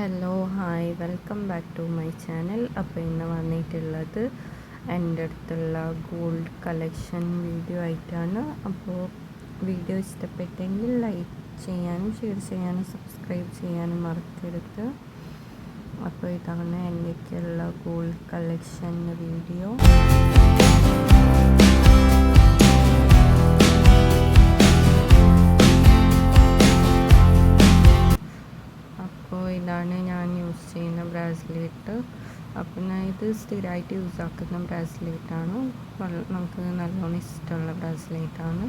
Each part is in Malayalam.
Hello hi welcome back to my channel അപ്പോൾ ഇന്ന് വന്നിട്ടുള്ളത് എന്റെ അടുത്തുള്ള ഗോൾഡ് കളക്ഷൻ വീഡിയോ ആയിട്ടാണ്. അപ്പോൾ വീഡിയോ ഇഷ്ടപ്പെട്ടെങ്കിൽ ലൈക്ക് ചെയ്യാനും ഷെയർ ചെയ്യാനും സബ്സ്ക്രൈബ് ചെയ്യാനും മറക്കരുത്. അപ്പോൾ ഇതാണ് എന്റെയൊക്കെയുള്ള ഗോൾഡ് കളക്ഷൻ വീഡിയോ ഇതാണ് ഞാൻ യൂസ് ചെയ്യുന്ന ബ്രാസ്ലെറ്റ്. അപ്പം ഞാൻ ഇത് സ്ഥിരമായിട്ട് യൂസ് ആക്കുന്ന ബ്രാസ്ലെറ്റാണ്. നമുക്ക് നല്ലോണം ഇഷ്ടമുള്ള ബ്രാസ്ലെറ്റാണ്.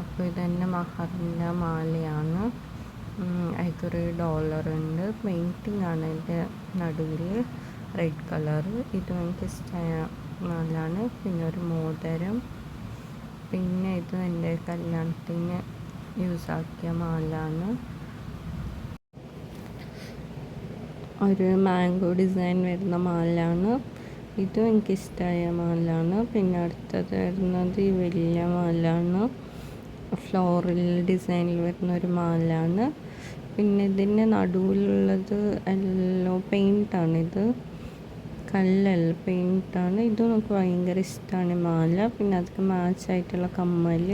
അപ്പോൾ ഇതെന്റെ മഹറിന്റെ മാലയാണ്. അതിക്കൊരു ഉണ്ട് പെയിന്റിംഗ് ആണ് എന്റെ നടുവിൽ റെഡ് കളർ ഇത് എനിക്ക് ഇഷ്ടമായ പിന്നെ ഒരു മോതിരം. പിന്നെ ഇത് എന്റെ കല്യാണത്തിന് യൂസ് ആക്കിയ മാലാണ്. ഒരു മാംഗോ ഡിസൈൻ വരുന്ന മാലയാണ് ഇതും എനിക്കിഷ്ടമായ മാലയാണ് പിന്നെ അടുത്തത് വരുന്നത് ഈ വലിയ മാലയാണ് ഫ്ലോറൽ ഡിസൈനിൽ വരുന്ന ഒരു മാലയാണ് പിന്നെ ഇതിന്റെ നടുവിലുള്ളത് എല്ലോ ഇത്. കല്ലല്ല പെയിന്റാണ് ഇതും നമുക്ക് ഭയങ്കര ഇഷ്ടമാണ് മാല. പിന്നെ അതിന് മാച്ച് ആയിട്ടുള്ള കമ്മൽ.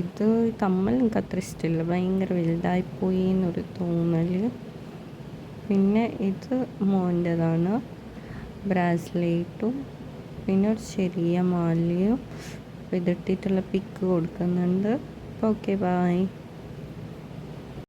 ഇത് കമ്മൽ എനിക്ക് അത്ര ഇഷ്ടമില്ല. ഭയങ്കര വലുതായിപ്പോയി എന്നൊരു തോന്നൽ. പിന്നെ ഇത് മോന്റെതാണ്. ബ്രാസ്ലേറ്റും പിന്നെ ഒരു ചെറിയ മാലയും. ഇതിട്ടിട്ടുള്ള പിക്ക് കൊടുക്കുന്നുണ്ട്. Okay bye